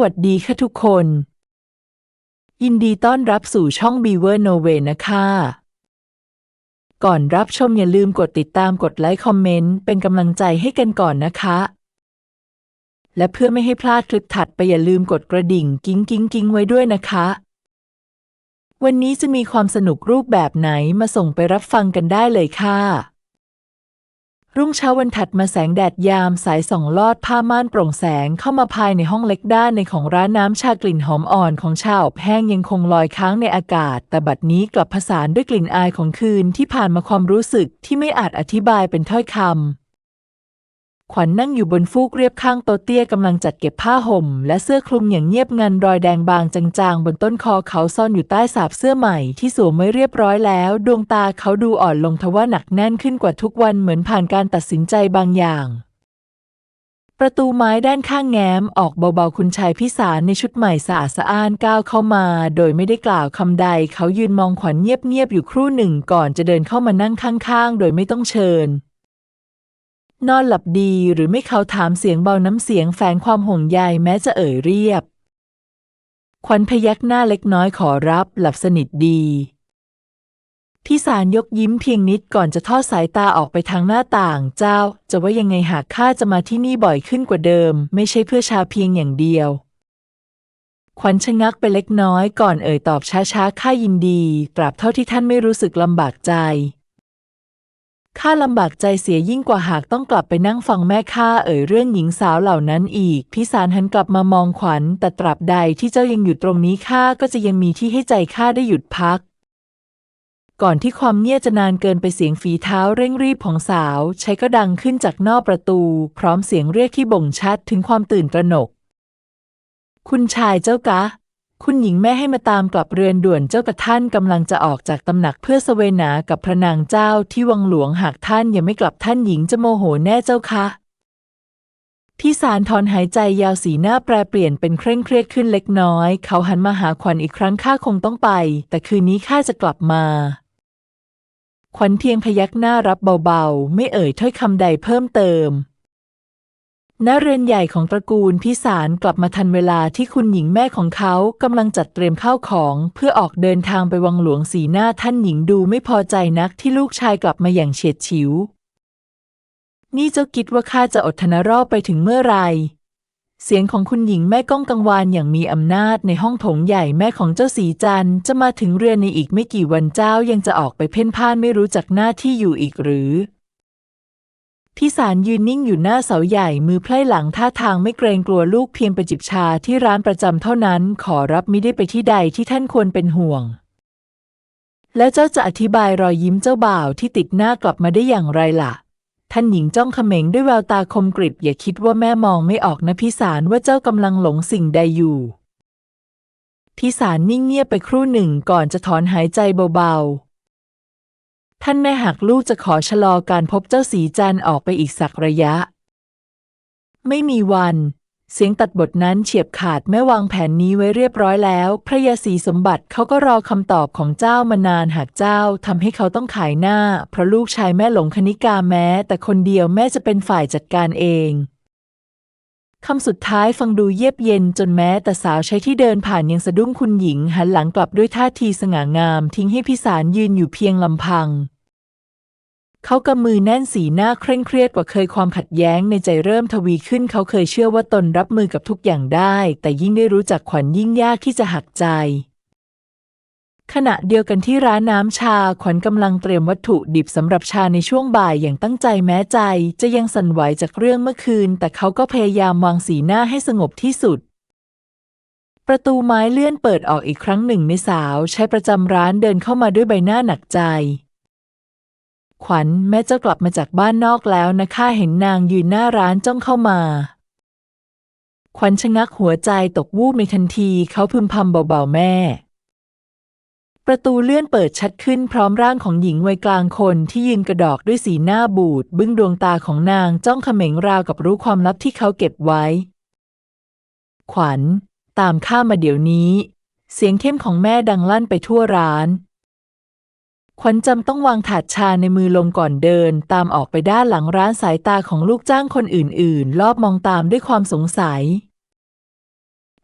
วัสดีค่ะทุกคน ยินดีต้อนรับสู่ช่อง Beaver No Way นะคะ ก่อนรับชมอย่าลืมกดติดตามกดไลค์คอมเมนต์เป็นกำลังใจให้กันก่อนนะคะ และเพื่อไม่ให้พลาดคลิปถัดไปอย่าลืมกดกระดิ่งกิ้งกิ้งกิ้งไว้ด้วยนะคะ วันนี้จะมีความสนุกรูปแบบไหนมาส่งไปรับฟังกันได้เลยค่ะ รุ่งเช้าวันถัดมาแสงแดดยามสายส่องลอดผ้าม่านโปร่งแสงเข้ามาภายในห้องเล็กด้านในของร้านน้ำชากลิ่นหอมอ่อนของชาอบแห้งยังคงลอยค้างในอากาศ แต่บัดนี้กลับผสานด้วยกลิ่นอายของคืนที่ผ่านมาความรู้สึกที่ไม่อาจอธิบายเป็นถ้อยคำ ขวัญนั่งอยู่บนฟูกเรียบข้างโตเตี้ยกำลังจัดเก็บผ้าห่ม และเสื้อคลุมอย่างเงียบงันรอยแดงบางจางๆ บนต้นคอเขาซ่อนอยู่ใต้สาบเสื้อใหม่ที่สวมไว้เรียบร้อยแล้ว ดวงตาเขาดูอ่อนลงทว่าหนักแน่นขึ้นกว่าทุกวันเหมือนผ่านการตัดสินใจบางอย่าง ประตูไม้ด้านข้างแง้มออกเบาๆคุณชายพิสารในชุดใหม่สะอาดสะอ้านก้าวเข้ามา โดยไม่ได้กล่าวคำใด เขายืนมองขวัญเงียบๆอยู่ครู่หนึ่งก่อนจะเดินเข้ามานั่งข้างๆ โดยไม่ต้องเชิญ นอนหลับดีหรือไม่เขาถามเสียงเบาน้ำเสียงแฝงความห่วงใยแม้จะเอ่ยเรียบ ขวัญพยักหน้าเล็กน้อยขอรับหลับสนิทดีพี่สารยกยิ้มเพียงนิดก่อนจะทอดสายตาออกไปทางหน้าต่าง เจ้า จะว่ายังไงหากข้าจะมาที่นี่บ่อยขึ้นกว่าเดิม ไม่ใช่เพื่อชาเพียงอย่างเดียว ขวัญชะงักไปเล็กน้อยก่อนเอ่ยตอบช้าๆข้ายินดี ตราบเท่าที่ท่านไม่รู้สึกลำบากใจ ข้าลำบากใจเสียยิ่งกว่าหากต้องกลับไปนั่งฟังแม่ข้าเอ่ยเรื่องหญิงสาวเหล่านั้นอีก พิสารหันกลับมามองขวัญ แต่ตราบใดที่เจ้ายังอยู่ตรงนี้ข้าก็จะยังมีที่ให้ใจข้าได้หยุดพัก ก่อนที่ความเงียบจะนานเกินไปเสียงฝีเท้าเร่งรีบของสาว ใช้ก็ดังขึ้นจากนอกประตู พร้อมเสียงเรียกที่บ่งชัดถึงความตื่นตระหนก คุณชายเจ้ากะ คุณหญิงแม่ให้มาตามกลับเรือนด่วนเจ้ากระท่านกำลังจะออกจากตำหนักเพื่อเสวนากับพระนางเจ้าที่วังหลวงหากท่านยังไม่กลับท่านหญิงจะโมโหแน่เจ้าคะพี่สารถอนหายใจยาวสีหน้าแปรเปลี่ยนเป็นเคร่งเครียดขึ้นเล็กน้อย เขาหันมาหาขวัญอีกครั้งข้าคงต้องไป แต่คืนนี้ข้าจะกลับมา ขวัญเพียงพยักหน้ารับเบาๆ ไม่เอ่ยถ้อยคำใดเพิ่มเติม ณเรือนใหญ่ของตระกูลพิสารกลับมาทันเวลาที่คุณหญิงแม่ของเขากำลังจัดเตรียมข้าวของเพื่อออกเดินทางไปวังหลวงสีหน้าท่านหญิงดูไม่พอใจนักที่ลูกชายกลับมาอย่างเฉียดฉิว นี่เจ้าคิดว่าข้าจะอดทนรอบไปถึงเมื่อไร เสียงของคุณหญิงแม่ก้องกังวานอย่างมีอำนาจในห้องโถงใหญ่แม่ของเจ้าสีจันจะมาถึงเรือนในอีกไม่กี่วันเจ้ายังจะออกไปเพ่นพ่านไม่รู้จักหน้าที่อยู่อีกหรือ พี่สารยืนนิ่งอยู่หน้าเสาใหญ่มือไพล่หลังท่าทางไม่เกรงกลัวลูกเพียงไปจิบชาที่ร้านประจำเท่านั้น ขอรับมิได้ไปที่ใดที่ท่านควรเป็นห่วง แล้วเจ้าจะอธิบายรอยยิ้มเจ้าบ่าวที่ติดหน้ากลับมาได้อย่างไรล่ะ ท่านหญิงจ้องเขม็งด้วยแววตาคมกริบอย่าคิดว่าแม่มองไม่ออกนะพี่สารว่าเจ้ากำลังหลงสิ่งใดอยู่พี่สารนิ่งเงียบไปครู่หนึ่งก่อนจะถอนหายใจเบาๆ ท่านแม่หากลูกจะขอชะลอการพบเจ้าสีจันออกไปอีกสักระยะ ไม่มีวัน เสียงตัดบทนั้นเฉียบขาดแม่วางแผนนี้ไว้เรียบร้อยแล้ว พระยาศรีสมบัติเขาก็รอคำตอบของเจ้ามานานหากเจ้าทำให้เขาต้องขายหน้า เพราะลูกชายแม่หลงคณิกาแม้ แต่คนเดียวแม่จะเป็นฝ่ายจัดการเองคำสุดท้ายฟังดูเยียบเย็นจนแม้แต่สาวใช้ที่เดินผ่านยังสะดุ้งคุณหญิงหันหลังกลับด้วยท่าทีสง่างาม ทิ้งให้พิสารยืนอยู่เพียงลำพัง เขากำมือแน่นสีหน้าเคร่งเครียดกว่าเคยความขัดแย้งในใจเริ่มทวีขึ้น เขาเคยเชื่อว่าตนรับมือกับทุกอย่างได้ แต่ยิ่งได้รู้จักขวัญยิ่งยากที่จะหักใจ ขณะเดียวกันที่ร้านน้ำชาขวัญกำลังเตรียมวัตถุดิบสำหรับชาในช่วงบ่ายอย่างตั้งใจแม้ใจ จะยังสั่นไหวจากเรื่องเมื่อคืน แต่เขาก็พยายามวางสีหน้าให้สงบที่สุดประตูไม้เลื่อนเปิดออกอีกครั้งหนึ่งในสาวใช้ประจำร้านเดินเข้ามาด้วยใบหน้าหนักใจ ขวัญแม่เจ้ากลับมาจากบ้านนอกแล้วนะข้าเห็นนางยืนหน้าร้านจ้องเข้ามา ขวัญชะงักหัวใจตกวูบในทันทีเขาพึมพำเบาๆแม่ ประตูเลื่อนเปิดชัดขึ้นพร้อมร่างของหญิงวัยกลางคนที่ยืนกระดอกด้วยสีหน้าบูด บึ้งดวงตาของนางจ้องเขม็งราวกับรู้ความลับที่เขาเก็บไว้ ขวัญ ตามข้ามาเดี๋ยวนี้ เสียงเข้มของแม่ดังลั่นไปทั่วร้าน ขวัญจำต้องวางถาดชาในมือลงก่อนเดิน ตามออกไปด้านหลังร้านสายตาของลูกจ้างคนอื่นๆรอบมองตามด้วยความสงสัย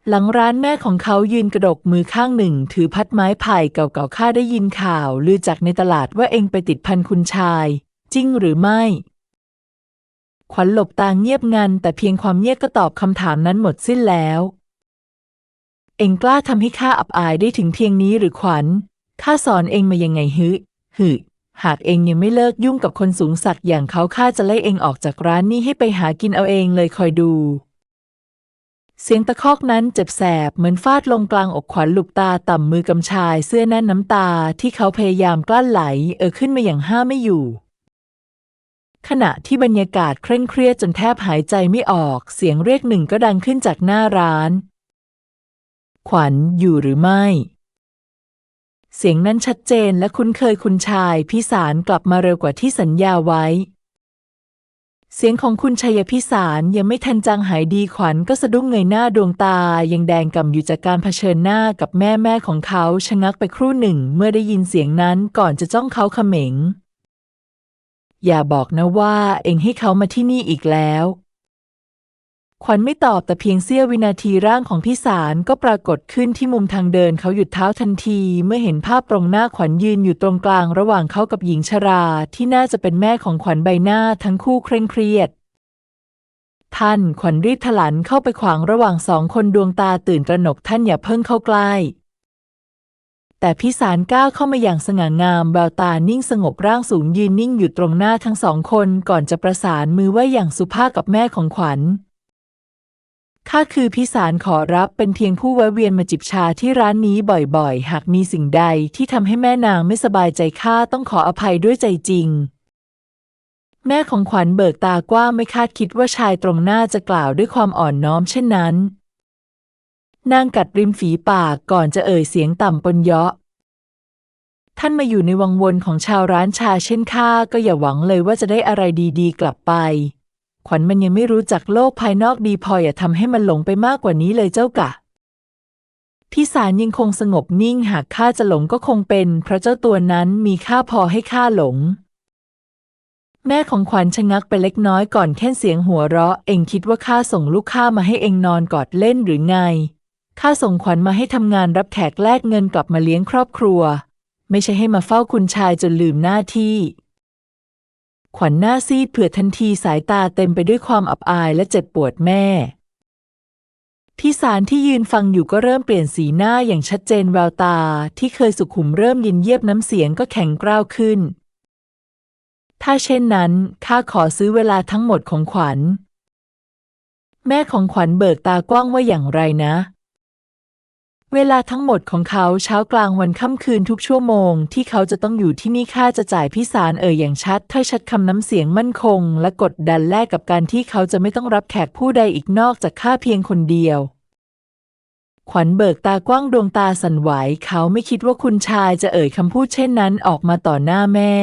หลังร้านแม่ของเขายืนกระดกมือข้างหนึ่ง ถือพัดไม้ไผ่เก่าๆข้าได้ยินข่าว ลือจากในตลาดว่าเองไปติดพันคุณชาย จริงหรือไม่ ขวัญหลบตาเงียบงัน แต่เพียงความเงียบก็ตอบคำถามนั้นหมดสิ้นแล้ว เองกล้าทำให้ข้าอับอายได้ถึงเพียงนี้หรือขวัญ ข้าสอนเองมายังไงฮึหึหากเองยังไม่เลิกยุ่งกับคนสูงสักดิ์อย่างเขาข้าจะไล่เองออกจากร้านนี้ให้ไปหากินเอาเองเลยคอยดู เสียงตะคอกนั้นเจ็บแสบเหมือนฟาดลงกลางอกขวัญหลุบตาต่ำมือกำชายเสื้อแน่นน้ำตาที่เขาพยายามกลั้นไหล เออขึ้นมาอย่างห้าไม่อยู่ ขณะที่บรรยากาศเคร่งเครียดจนแทบหายใจไม่ออก เสียงเรียกหนึ่งก็ดังขึ้นจากหน้าร้าน ขวัญอยู่หรือไม่ เสียงนั้นชัดเจนและคุ้นเคยคุณชายพิสารกลับมาเร็วกว่าที่สัญญาไว้ เสียงของคุณชัยพิสารยังไม่ทันจางหายดีขวัญก็สะดุ้งเงยหน้าดวงตา ยังแดงกำอยู่จากการเผชิญหน้ากับแม่แม่ของเขาชะงักไปครู่หนึ่งเมื่อได้ยินเสียงนั้นก่อนจะจ้องเขาเขม็ง อย่าบอกนะว่าเองให้เขามาที่นี่อีกแล้ว ขวัญไม่ตอบแต่เพียงเสี้ยววินาทีร่างของพี่สารก็ปรากฏขึ้นที่มุมทางเดินเขาหยุดเท้าทันที เมื่อเห็นภาพตรงหน้าขวัญยืนอยู่ตรงกลางระหว่างเขากับหญิงชราที่น่าจะเป็นแม่ของขวัญใบหน้าทั้งคู่เคร่งเครียด ท่านขวัญรีบถลันเข้าไปขวางระหว่างสองคนดวงตาตื่นตระหนกท่านอย่าเพิ่งเข้าใกล้แต่พี่สารก้าวเข้ามาอย่างสง่างามแววตานิ่งสงบร่างสูงยืนนิ่งอยู่ตรงหน้าทั้งสองคนก่อนจะประสานมือไว้อย่างสุภาพกับแม่ของขวัญ ข้าคือพิสารขอรับเป็นเพียงผู้แวะเวียนมาจิบชาที่ร้านนี้บ่อยๆ หากมีสิ่งใดที่ทำให้แม่นางไม่สบายใจข้าต้องขออภัยด้วยใจจริง แม่ของขวัญเบิกตากว้างไม่คาดคิดว่าชายตรงหน้าจะกล่าวด้วยความอ่อนน้อมเช่นนั้น นางกัดริมฝีปากก่อนจะเอ่ยเสียงต่ำปนเยาะ ท่านมาอยู่ในวังวนของชาวร้านชาเช่นข้าก็อย่าหวังเลยว่าจะได้อะไรดีๆ กลับไป ขวัญมันยังไม่รู้จักโลกภายนอกดีพออย่าทำให้มันหลงไปมากกว่านี้เลยเจ้ากะพี่สารยังคงสงบนิ่งหากข้าจะหลงก็คงเป็น เพราะเจ้าตัวนั้นมีค่าพอให้ข้าหลง แม่ของขวัญชะงักไปเล็กน้อยก่อนแค่เสียงหัวเราะ เองคิดว่าข้าส่งลูกข้ามาให้เองนอนกอดเล่นหรือไงข้าส่งขวัญมาให้ทำงานรับแขกแลกเงินกลับมาเลี้ยงครอบครัว ไม่ใช่ให้มาเฝ้าคุณชายจนลืมหน้าที่ ขวัญหน้าซีดเผื่อทันทีสายตาเต็มไปด้วยความอับอายและเจ็บปวดแม่พี่สารที่ยืนฟังอยู่ก็เริ่มเปลี่ยนสีหน้าอย่างชัดเจนแววตาที่เคยสุขุมเริ่มเย็นเยียบน้ำเสียงก็แข็งกร้าวขึ้น ถ้าเช่นนั้นข้าขอซื้อเวลาทั้งหมดของขวัญ แม่ของขวัญเบิกตากว้างว่าอย่างไรนะ เวลาทั้งหมดของเขาเช้ากลางวันค่ำคืนทุกชั่วโมง ที่เขาจะต้องอยู่ที่นี่ข้าจะจ่ายพี่สารเอ่ยอย่างชัดถ้อยชัดคำน้ำเสียงมั่นคง และกดดันแลกกับการที่เขาจะไม่ต้องรับแขกผู้ใดอีกนอกจากข้าเพียงคนเดียว ขวัญเบิกตากว้างดวงตาสั่นไหวเขาไม่คิดว่าคุณชายจะเอ่ยคำพูดเช่นนั้นออกมาต่อหน้าแม่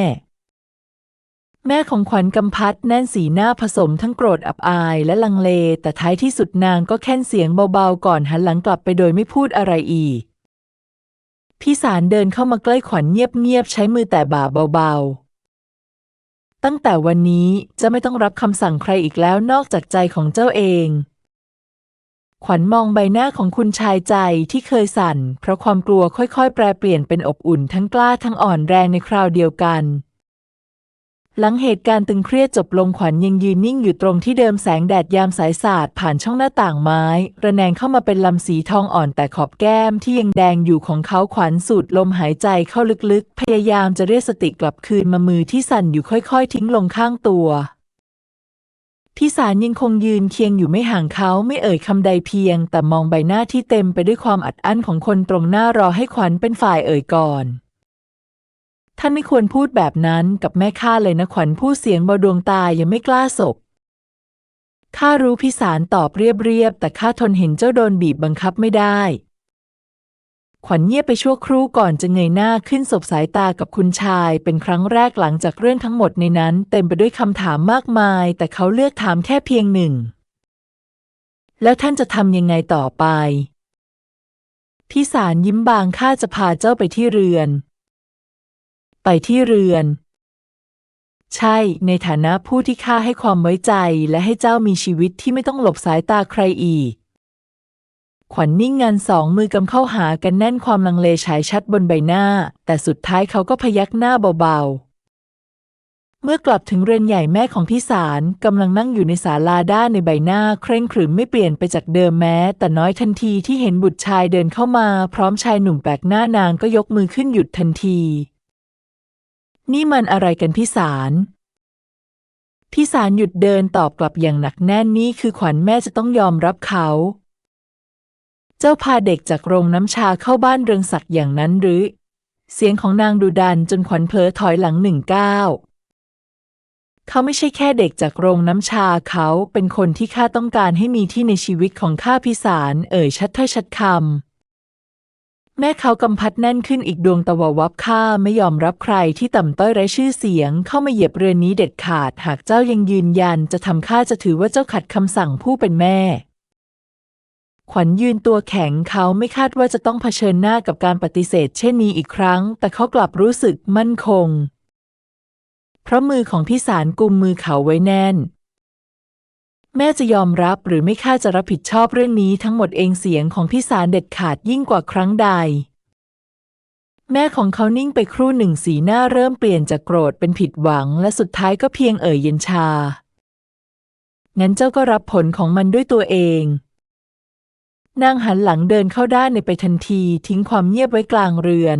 แม่ของขวัญกำพัดแน่นสีหน้าผสมทั้งโกรธอับอายและลังเล แต่ท้ายที่สุดนางก็แค่นเสียงเบาๆ ก่อนหันหลังกลับไปโดยไม่พูดอะไรอีก พี่สารเดินเข้ามาใกล้ขวัญเงียบๆ ใช้มือแต่บ่าเบาๆ ตั้งแต่วันนี้จะไม่ต้องรับคำสั่งใครอีกแล้วนอกจากใจของเจ้าเอง ขวัญมองใบหน้าของคุณชายใจที่เคยสั่น เพราะความกลัวค่อยๆ แปรเปลี่ยนเป็นอบอุ่นทั้งกล้าทั้งอ่อนแรงในคราวเดียวกัน หลังเหตุการณ์ตึงเครียดจบลงขวัญยังยืนนิ่งอยู่ตรงที่เดิมแสงแดดยามสายสาดผ่านช่องหน้าต่างไม้ ระแนงเข้ามาเป็นลำสีทองอ่อนแต่ขอบแก้มที่ยังแดงอยู่ของเขาขวัญสูดลมหายใจเข้าลึกๆ พยายามจะเรียกสติกลับคืนมามือที่สั่นอยู่ค่อยๆ ทิ้งลงข้างตัวพี่สารยังคงยืนเคียงอยู่ไม่ห่างเขาไม่เอ่ยคำใดเพียง แต่มองใบหน้าที่เต็มไปด้วยความอัดอั้นของคนตรงหน้ารอให้ขวัญเป็นฝ่ายเอ่ยก่อน ท่านไม่ควรพูดแบบนั้นกับแม่ข้าเลยนะขวัญพูดเสียงเบาดวงตายังไม่กล้าสบข้ารู้พิสารตอบเรียบๆ แต่ข้าทนเห็นเจ้าโดนบีบบังคับไม่ได้ ขวัญเงียบไปชั่วครู่ก่อนจะเงยหน้าขึ้นสบสายตากับคุณชายเป็นครั้งแรกหลังจากเรื่องทั้งหมดในนั้น เต็มไปด้วยคำถามมากมาย แต่เขาเลือกถามแค่เพียงหนึ่ง แล้วท่านจะทำยังไงต่อไปพี่สารยิ้มบางข้าจะพาเจ้าไปที่เรือน ไปที่เรือน ใช่ ในฐานะผู้ที่ข้าให้ความไว้ใจและให้เจ้ามีชีวิตที่ไม่ต้องหลบสายตาใครอีก ขวัญนิ่งงันสองมือกำเข้าหากันแน่นความลังเลฉายชัดบนใบหน้า แต่สุดท้ายเขาก็พยักหน้าเบาๆเมื่อกลับถึงเรือนใหญ่แม่ของพี่สารกำลังนั่งอยู่ในศาลาด้านในใบหน้า เคร่งขรึมไม่เปลี่ยนไปจากเดิมแม้ แต่น้อยทันทีที่เห็นบุตรชายเดินเข้ามา พร้อมชายหนุ่มแปลกหน้านางก็ยกมือขึ้นหยุดทันที นี่มันอะไรกันพี่สาร พี่สารหยุดเดินตอบกลับอย่างหนักแน่นนี่คือขวัญแม่จะต้องยอมรับเขา เจ้าพาเด็กจากโรงน้ำชาเข้าบ้านเรืองศักดิ์อย่างนั้นหรือ เสียงของนางดุดันจนขวัญเผลอถอยหลังหนึ่งก้าวเขาไม่ใช่แค่เด็กจากโรงน้ำชาเขาเป็นคนที่ข้าต้องการให้มีที่ในชีวิตของข้าพิสาร เอ่ยชัดถ้อยชัดคำ แม่เขากำพัดแน่นขึ้นอีกดวงตะววับข้าไม่ยอมรับใครที่ต่ำต้อยไร้ชื่อเสียง เข้ามาเหยียบเรือนนี้เด็ดขาด หากเจ้ายังยืนยันจะทำข้าจะถือว่าเจ้าขัดคำสั่งผู้เป็นแม่ ขวัญยืนตัวแข็งเขาไม่คาดว่าจะต้องเผชิญหน้ากับการปฏิเสธ เช่นนี้อีกครั้ง แต่เขากลับรู้สึกมั่นคง เพราะมือของพี่สารกุมมือเขาไว้แน่น แม่จะยอมรับหรือไม่ข้าจะรับผิดชอบเรื่องนี้ทั้งหมดเองเสียงของพี่สารเด็ดขาดยิ่งกว่าครั้งใด แม่ของเขานิ่งไปครู่หนึ่งสีหน้าเริ่มเปลี่ยนจากโกรธเป็นผิดหวัง และสุดท้ายก็เพียงเอ่ยเย็นชา งั้นเจ้าก็รับผลของมันด้วยตัวเองนางหันหลังเดินเข้าด้านในไปทันทีทิ้งความเงียบไว้กลางเรือน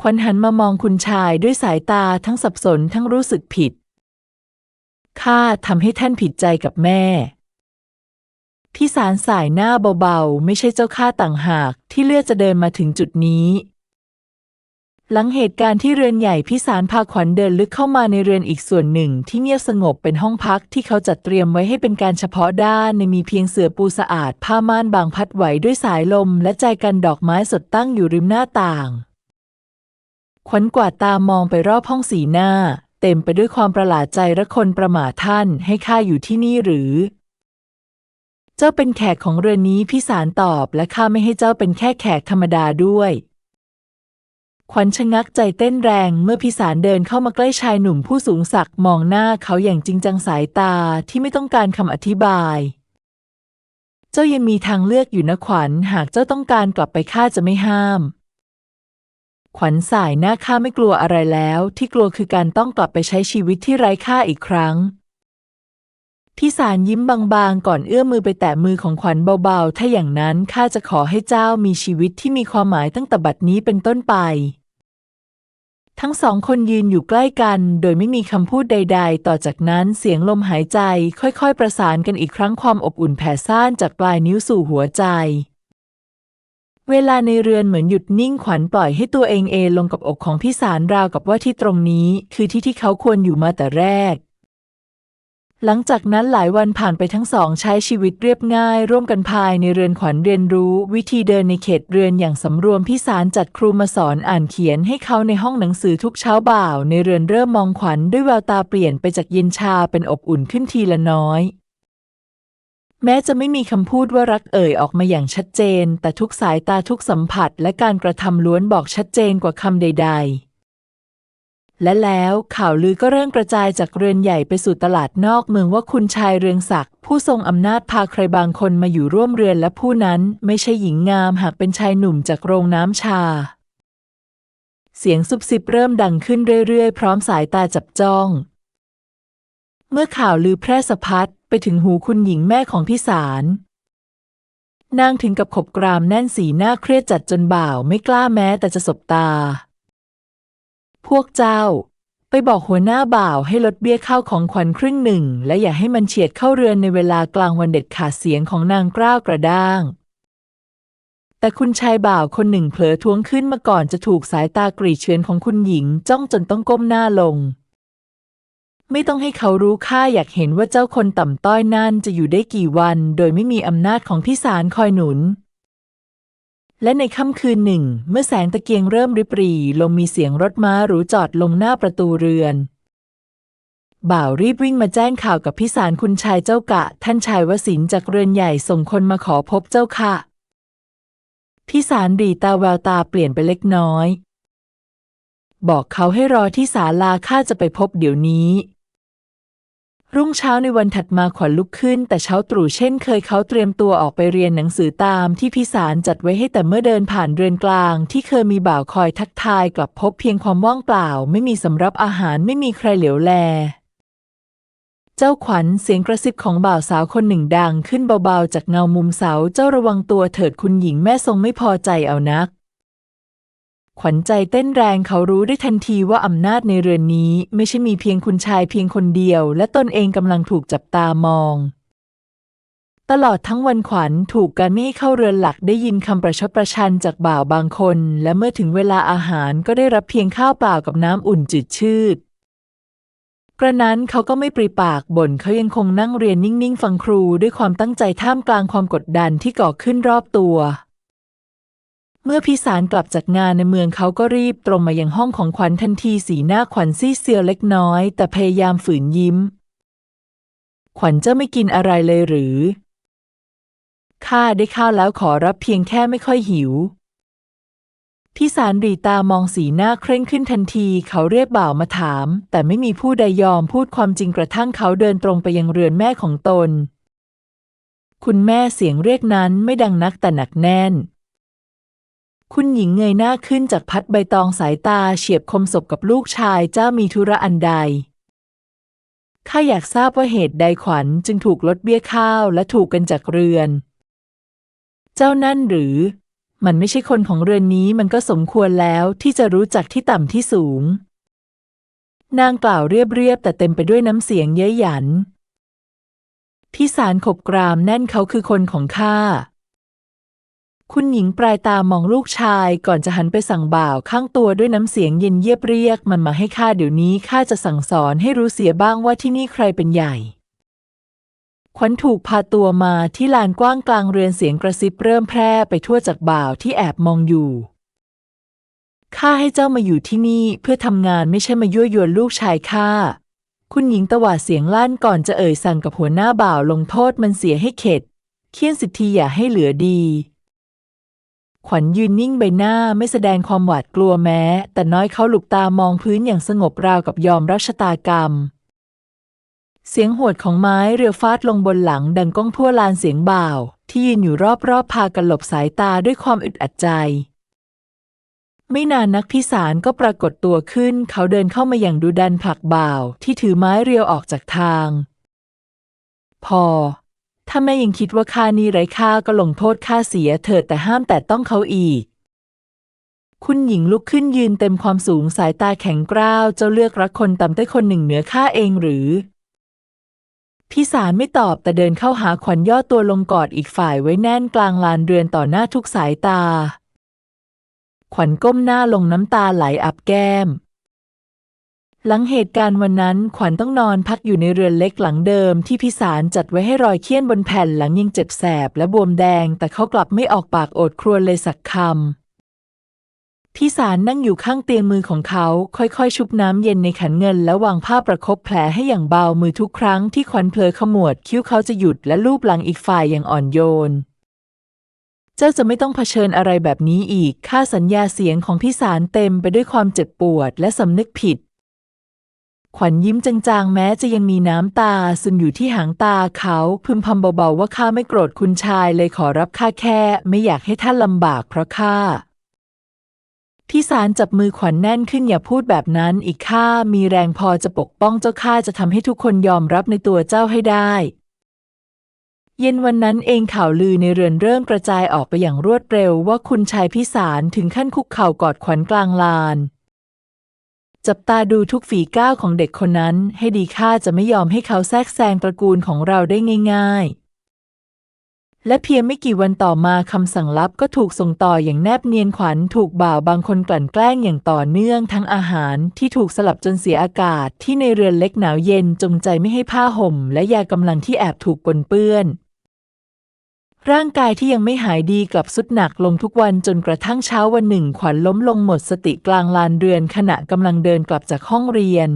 ขวัญหันมามองคุณชายด้วยสายตาทั้งสับสนทั้งรู้สึกผิด ข้าทำให้ท่านผิดใจกับแม่พี่สารสายหน้าเบาๆ ไม่ใช่เจ้าข้าต่างหากที่เลือกจะเดินมาถึงจุดนี้ หลังเหตุการณ์ที่เรือนใหญ่พี่สารพาขวัญเดินลึกเข้ามาในเรือนอีกส่วนหนึ่งที่เงียบสงบเป็นห้องพักที่เขาจัดเตรียมไว้ให้เป็นการเฉพาะด้านในมีเพียงเสื่อปูสะอาด ผ้าม่านบางพัดไหวด้วยสายลม และใจกันดอกไม้สดตั้งอยู่ริมหน้าต่าง ขวัญกวาดตามองไปรอบห้องสีหน้า เต็มไปด้วยความประหลาดใจและคนประหม่าท่านให้ข้าอยู่ที่นี่หรือ เจ้าเป็นแขกของเรือนนี้พี่สารตอบและข้าไม่ให้เจ้าเป็นแค่แขกธรรมดาด้วย ขวัญชะงักใจเต้นแรงเมื่อพี่สารเดินเข้ามาใกล้ชายหนุ่มผู้สูงศักดิ์มองหน้าเขาอย่างจริงจังสายตาที่ไม่ต้องการคำอธิบาย เจ้ายังมีทางเลือกอยู่นะขวัญหากเจ้าต้องการกลับไปข้าจะไม่ห้าม ขวัญสายหน้าข้าไม่กลัวอะไรแล้ว ที่กลัวคือการต้องกลับไปใช้ชีวิตที่ไร้ค่าอีกครั้งพี่สารยิ้มบางๆ ก่อนเอื้อมมือไปแตะมือของขวัญเบาๆ ถ้าอย่างนั้นข้าจะขอให้เจ้ามีชีวิตที่มีความหมายตั้งแต่บัดนี้เป็นต้นไป ทั้งสองคนยืนอยู่ใกล้กัน โดยไม่มีคำพูดใด ๆ ต่อจากนั้นเสียงลมหายใจค่อยๆ ประสานกันอีกครั้งความอบอุ่นแผ่ซ่านจากปลายนิ้วสู่หัวใจ เวลาในเรือนเหมือนหยุดนิ่งขวัญปล่อยให้ตัวเองเอลงกับอกของพี่สารราวกับว่าที่ตรงนี้ คือที่ที่เขาควรอยู่มาแต่แรก หลังจากนั้นหลายวันผ่านไปทั้งสองใช้ชีวิตเรียบง่าย ร่วมกันภายในเรือนขวัญเรียนรู้ วิธีเดินในเขตเรือนอย่างสำรวมพี่สารจัดครูมาสอนอ่านเขียนให้เขาในห้องหนังสือทุกเช้าบ่าว ในเรือนเริ่มมองขวัญด้วยแววตาเปลี่ยนไปจากเย็นชาเป็นอบอุ่นขึ้นทีละน้อย แม้จะไม่มีคำพูดว่ารักเอ่ยออกมาอย่างชัดเจน แต่ทุกสายตาทุกสัมผัสและการกระทำล้วนบอกชัดเจนกว่าคำใด ๆ และแล้วข่าวลือก็เริ่มกระจายจากเรือนใหญ่ไปสู่ตลาดนอกเมืองว่าคุณชายเรืองศักดิ์ผู้ทรงอำนาจพาใครบางคนมาอยู่ร่วมเรือนและผู้นั้นไม่ใช่หญิงงามหากเป็นชายหนุ่มจากโรงน้ำชา เสียงซุบซิบเริ่มดังขึ้นเรื่อยๆ พร้อมสายตาจับจ้อง เมื่อข่าวลือแพร่สะพัด ไปถึงหูคุณหญิงแม่ของพี่สาร นางถึงกับขบกรามแน่นสีหน้าเครียดจัดจนบ่าวไม่กล้าแม้แต่จะสบตา พวกเจ้า ไปบอกหัวหน้าบ่าวให้ลดเบี้ยข้าวของขวัญครึ่งหนึ่ง และอย่าให้มันเฉียดเข้าเรือนในเวลากลางวันเด็ดขาดเสียงของนางกล้าวกระด้าง แต่คุณชายบ่าวคนหนึ่งเผลอท้วงขึ้นมาก่อนจะถูกสายตากรีดเชือนของคุณหญิงจ้องจนต้องก้มหน้าลง ไม่ต้องให้เขารู้ข้าอยากเห็นว่าเจ้าคนต่ำต้อยนั่นจะอยู่ได้กี่วัน โดยไม่มีอำนาจของพี่สารคอยหนุน และในค่ำคืนหนึ่ง เมื่อแสงตะเกียงเริ่มริบหรี่ลงมีเสียงรถม้าหรูจอดลงหน้าประตูเรือน บ่าวรีบวิ่งมาแจ้งข่าวกับพี่สารคุณชายเจ้ากะ ท่านชายวสินจากเรือนใหญ่ส่งคนมาขอพบเจ้าค่ะพี่สารดีตาแววตาเปลี่ยนไปเล็กน้อย บอกเขาให้รอที่ศาลาข้าจะไปพบเดี๋ยวนี้ รุ่งเช้าในวันถัดมาขวัญลุกขึ้น แต่เช้าตรู่เช่นเคยเขาเตรียมตัวออกไปเรียนหนังสือตามที่พิสารจัดไว้ให้แต่เมื่อเดินผ่านเรือนกลาง ที่เคยมีบ่าวคอยทักทายกลับพบเพียงความว่างเปล่า ไม่มีสำรับอาหารไม่มีใครเหลียวแล เจ้าขวัญเสียงกระซิบของบ่าวสาวคนหนึ่งดังขึ้นเบาๆจากเงามุมเสาเจ้าระวังตัวเถิดคุณหญิงแม่ทรงไม่พอใจเอานัก ขวัญใจเต้นแรงเขารู้ได้ทันทีว่าอำนาจในเรือนนี้ไม่ใช่มีเพียงคุณชายเพียงคนเดียว และตนเองกำลังถูกจับตามอง ตลอดทั้งวันขวัญถูกการไม่ให้เข้าเรือนหลักได้ยินคำประชดประชันจากบ่าวบางคน และเมื่อถึงเวลาอาหารก็ได้รับเพียงข้าวเปล่ากับน้ำอุ่นจืดชืดกระนั้นเขาก็ไม่ปริปากบ่นเขายังคงนั่งเรียนนิ่งๆ ฟังครูด้วยความตั้งใจท่ามกลางความกดดันที่ก่อขึ้นรอบตัว เมื่อพิสารกลับจากงานในเมืองเขาก็รีบตรงมายังห้องของขวัญทันทีสีหน้าขวัญซีเซียวเล็กน้อย แต่พยายามฝืนยิ้ม ขวัญเจ้าไม่กินอะไรเลยหรือ ข้าได้ข้าวแล้วขอรับเพียงแค่ไม่ค่อยหิว พิสารรีตามองสีหน้าเคร่งขึ้นทันที เขาเรียกบ่าวมาถาม แต่ไม่มีผู้ใดยอมพูดความจริงกระทั่งเขาเดินตรงไปยังเรือนแม่ของตน คุณแม่เสียงเรียกนั้นไม่ดังนักแต่หนักแน่น คุณหญิงเงยหน้าขึ้นจากพัดใบตองสายตาเฉียบคมศพกับลูกชายเจ้ามีธุระอันใด ข้าอยากทราบว่าเหตุใดขวัญจึงถูกลดเบี้ยข้าวและถูกกันจากเรือน เจ้านั่นหรือ มันไม่ใช่คนของเรือนนี้มันก็สมควรแล้วที่จะรู้จักที่ต่ำที่สูง นางกล่าวเรียบๆแต่เต็มไปด้วยน้ำเสียงเย้ยหยันพี่สารขบกรามแน่นเขาคือคนของข้า คุณหญิงปลายตามองลูกชายก่อนจะหันไปสั่งบ่าวข้างตัวด้วยน้ำเสียงเย็นเยียบเรียกมันมาให้ข้าเดี๋ยวนี้ข้าจะสั่งสอนให้รู้เสียบ้างว่าที่นี่ใครเป็นใหญ่ ขวัญถูกพาตัวมาที่ลานกว้างกลางเรือนเสียงกระซิบเริ่มแพร่ไปทั่วจากบ่าวที่แอบมองอยู่ข้าให้เจ้ามาอยู่ที่นี่เพื่อทำงานไม่ใช่มายั่วยวนลูกชายข้าคุณหญิงตวาดเสียงลั่นก่อนจะเอ่ยสั่งกับหัวหน้าบ่าวลงโทษมันเสียให้เข็ด เคี่ยนสิทธีอย่าให้เหลือดี ขวัญยืนนิ่งใบหน้าไม่แสดงความหวาดกลัวแม้ แต่น้อยเขาหลุกตามองพื้นอย่างสงบราวกับยอมรับชะตากรรม เสียงหวดของไม้เรือฟาดลงบนหลังดังก้องทั่วลานเสียงบ่าว ที่ยืนอยู่รอบๆพากันหลบสายตาด้วยความอึดอัดใจ ไม่นานนักพิสารก็ปรากฏตัวขึ้น เขาเดินเข้ามาอย่างดุดันผลักบ่าว ที่ถือไม้เรียวออกจากทาง พอ ถ้าแม่ยังคิดว่าข้านี่ไร้ค่าก็ลงโทษข้าเสียเถิดแต่ห้ามแต่ต้องเขาอีก คุณหญิงลุกขึ้นยืนเต็มความสูงสายตาแข็งกร้าวเจ้าเลือกรักคนต่ำต้อยคนหนึ่งเหนือข้าเองหรือพี่สารไม่ตอบแต่เดินเข้าหาขวัญย่อตัวลงกอดอีกฝ่ายไว้แน่นกลางลานเรือนต่อหน้าทุกสายตา ขวัญก้มหน้าลงน้ำตาไหลอับแก้ม หลังเหตุการณ์วันนั้นขวัญต้องนอนพักอยู่ในเรือนเล็กหลังเดิมที่พิสารจัดไว้ให้รอยเคี้ยนบนแผ่นหลังยังเจ็บแสบและบวมแดง แต่เขากลับไม่ออกปากโอดครวญเลยสักคำพิสารนั่งอยู่ข้างเตียงมือของเขาค่อยๆ ชุบน้ำเย็นในขันเงิน แล้ววางผ้าประคบแผลให้อย่างเบามือทุกครั้งที่ขวัญเผลอขมวดคิ้วเขาจะหยุดและลูบหลังอีกฝ่ายอย่างอ่อนโยนเจ้าจะไม่ต้องเผชิญอะไรแบบนี้อีกค่าสัญญาเสียงของพิสารเต็มไปด้วยความเจ็บปวดและสำนึกผิด ขวัญยิ้มจางๆ แม้จะยังมีน้ำตาซึมอยู่ที่หางตาเขาพึมพำเบาๆว่าข้าไม่โกรธคุณชายเลยขอรับข้าแค่ ไม่อยากให้ท่านลำบากเพราะข้าพี่สารจับมือขวัญแน่นขึ้นอย่าพูดแบบนั้นอีกข้ามีแรงพอจะปกป้องเจ้าข้าจะทำให้ทุกคนยอมรับในตัวเจ้าให้ได้ เย็นวันนั้นเองข่าวลือในเรือนเริ่มกระจายออกไปอย่างรวดเร็วว่าคุณชายพิสารถึงขั้นคุกเข่ากอดขวัญกลางลาน จับตาดูทุกฝีก้าวของเด็กคนนั้นให้ดีข้าจะไม่ยอมให้เขาแทรกแซงตระกูลของเราได้ง่าย ๆ และเพียงไม่กี่วันต่อมาคำสั่งลับก็ถูกส่งต่ออย่างแนบเนียนขวัญถูกบ่าวบางคนกลั่นแกล้งอย่างต่อเนื่องทั้งอาหารที่ถูกสลับจนเสียอากาศที่ในเรือนเล็กหนาวเย็นจงใจไม่ให้ผ้าห่ม และยากำลังที่แอบถูกปนเปื้อน ร่างกายที่ยังไม่หายดีกลับสุดหนักลงทุกวันจนกระทั่งเช้าวันหนึ่งขวัญล้มลงหมดสติกลางลานเรือนขณะกำลังเดินกลับจากห้องเรียน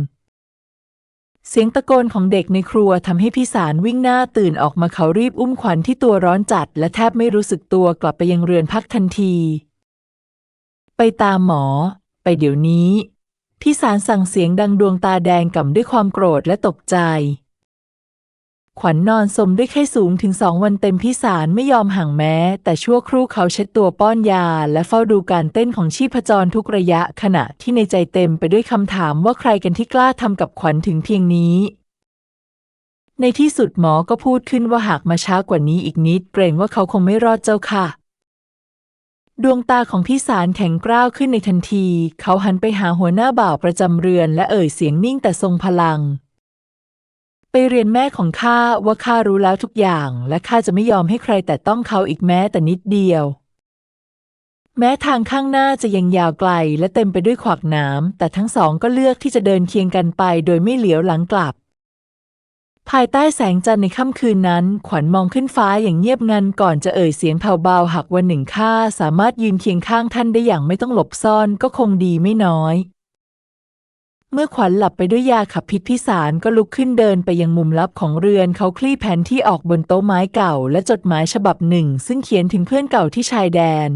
เสียงตะโกนของเด็กในครัวทำให้พี่สารวิ่งหน้าตื่นออกมาเขารีบอุ้มขวัญที่ตัวร้อนจัด และแทบไม่รู้สึกตัวกลับไปยังเรือนพักทันที ไปตามหมอ ไปเดี๋ยวนี้ พี่สารสั่งเสียงดังดวงตาแดงก่ำด้วยความโกรธและตกใจ ขวัญนอนสมด้วยไข้สูงถึงสองวันเต็มพิสารไม่ยอมห่างแม้ แต่ชั่วครู่เขาเช็ดตัวป้อนยา และเฝ้าดูการเต้นของชีพจรทุกระยะขณะที่ในใจเต็มไปด้วยคำถามว่าใครกันที่กล้าทำกับขวัญถึงเพียงนี้ ในที่สุดหมอก็พูดขึ้นว่าหากมาช้ากว่านี้อีกนิด เกรงว่าเขาคงไม่รอดเจ้าค่ะ ดวงตาของพี่สารแข็งกร้าวขึ้นในทันที เขาหันไปหาหัวหน้าบ่าวประจำเรือน และเอ่ยเสียงนิ่งแต่ทรงพลัง ไปเรียนแม่ของข้าว่าข้ารู้แล้วทุกอย่าง และข้าจะไม่ยอมให้ใครแต่ต้องเขาอีกแม้แต่นิดเดียว แม้ทางข้างหน้าจะยังยาวไกลและเต็มไปด้วยขวากหนามแต่ทั้งสองก็เลือกที่จะเดินเคียงกันไปโดยไม่เหลียวหลังกลับ ภายใต้แสงจันทร์ในค่ำคืนนั้น ขวัญมองขึ้นฟ้าอย่างเงียบงันก่อนจะเอ่ยเสียงแผ่วเบาหากวันหนึ่งข้าสามารถยืนเคียงข้างท่านได้อย่างไม่ต้องหลบซ่อนก็คงดีไม่น้อย เมื่อขวัญหลับไปด้วยยาขับพิษพิสารก็ลุกขึ้นเดินไปยังมุมลับของเรือนเขาคลี่แผนที่ออกบนโต๊ะไม้เก่า และจดหมายฉบับหนึ่ง ซึ่งเขียนถึงเพื่อนเก่าที่ชายแดน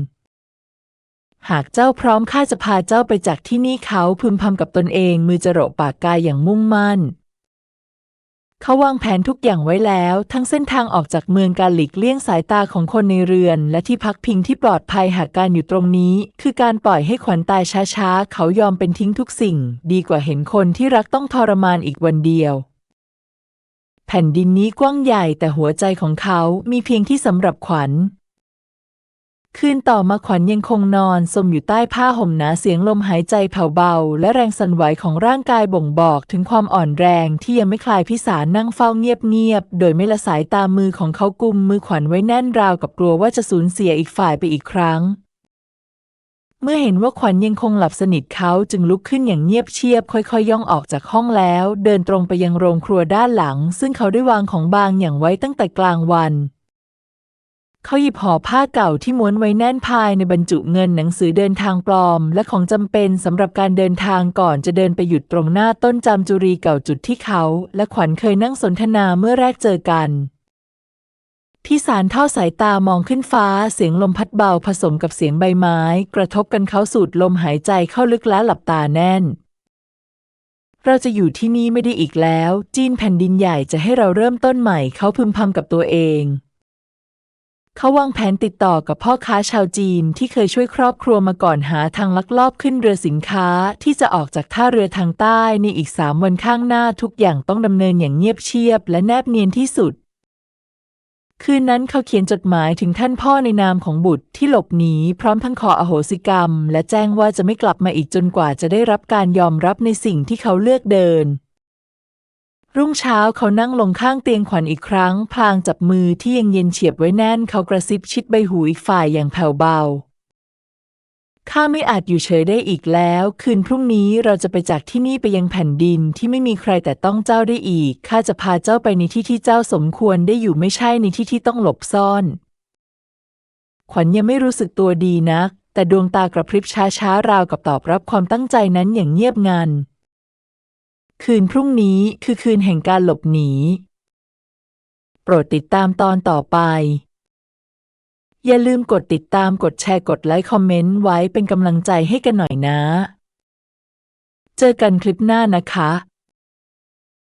หากเจ้าพร้อมข้าจะพาเจ้าไปจากที่นี่เขาพึมพำกับตนเองมือจะโรกปากกายอย่างมุ่งมั่น เขาวางแผนทุกอย่างไว้แล้ว ทั้งเส้นทางออกจากเมืองการหลีกเลี่ยงสายตาของคนในเรือน และที่พักพิงที่ปลอดภัยหากการอยู่ตรงนี้ คือการปล่อยให้ขวัญตายช้าๆ เขายอมเป็นทิ้งทุกสิ่ง ดีกว่าเห็นคนที่รักต้องทรมานอีกวันเดียว แผ่นดินนี้กว้างใหญ่แต่หัวใจของเขามีเพียงที่สำหรับขวัญ คืนต่อมาขวัญยังคงนอนสมอยู่ใต้ผ้าห่มหนาเสียงลมหายใจแผ่วเบา และแรงสั่นไหวของร่างกายบ่งบอกถึงความอ่อนแรงที่ยังไม่คลายพิสารนั่งเฝ้าเงียบๆโดยไม่ละสายตามือของเขากุมมือขวัญไว้แน่นราวกับกลัวว่าจะสูญเสียอีกฝ่ายไปอีกครั้ง เมื่อเห็นว่าขวัญยังคงหลับสนิทเขาจึงลุกขึ้นอย่างเงียบเชียบ ค่อยๆ ย่องออกจากห้องแล้ว เดินตรงไปยังโรงครัวด้านหลัง ซึ่งเขาได้วางของบางอย่างไว้ตั้งแต่กลางวัน เขาหยิบห่อผ้าเก่าที่ม้วนไว้แน่นภายในบรรจุเงินหนังสือเดินทางปลอม และของจำเป็นสำหรับการเดินทางก่อนจะเดินไปหยุดตรงหน้าต้นจามจุรีเก่าจุดที่เขา และขวัญเคยนั่งสนทนาเมื่อแรกเจอกันที่สารทอสายตามองขึ้นฟ้าเสียงลมพัดเบาผสมกับเสียงใบไม้ กระทบกันเขาสูดลมหายใจเข้าลึกและหลับตาแน่น เราจะอยู่ที่นี่ไม่ได้อีกแล้ว จีนแผ่นดินใหญ่จะให้เราเริ่มต้นใหม่เขาพึมพำกับตัวเอง เขาวางแผนติดต่อกับพ่อค้าชาวจีนที่เคยช่วยครอบครัวมาก่อนหาทางลักลอบขึ้นเรือสินค้าที่จะออกจากท่าเรือทางใต้ในอีกสามวันข้างหน้าทุกอย่างต้องดำเนินอย่างเงียบเชียบและแนบเนียนที่สุด คืนนั้นเขาเขียนจดหมายถึงท่านพ่อในนามของบุตรที่หลบหนีพร้อมทั้งขออโหสิกรรม และแจ้งว่าจะไม่กลับมาอีกจนกว่าจะได้รับการยอมรับในสิ่งที่เขาเลือกเดิน รุ่งเช้าเขานั่งลงข้างเตียงขวัญอีกครั้ง พลางจับมือที่ยังเย็นเฉียบไว้แน่นเขากระซิบชิดใบหูอีกฝ่ายอย่างแผ่วเบาข้าไม่อาจอยู่เฉยได้อีกแล้ว คืนพรุ่งนี้เราจะไปจากที่นี่ไปยังแผ่นดินที่ไม่มีใครแต่ต้องเจ้าได้อีกข้าจะพาเจ้าไปในที่ที่เจ้าสมควรได้อยู่ไม่ใช่ในที่ที่ต้องหลบซ่อน ขวัญยังไม่รู้สึกตัวดีนัก แต่ดวงตากระพริบช้าๆราวกับตอบรับความตั้งใจนั้นอย่างเงียบงัน คืนพรุ่งนี้คือคืนแห่งการหลบหนี โปรดติดตามตอนต่อไป อย่าลืมกดติดตามกดแชร์กดไลค์คอมเมนต์ไว้เป็นกำลังใจให้กันหน่อยนะ เจอกันคลิปหน้านะคะ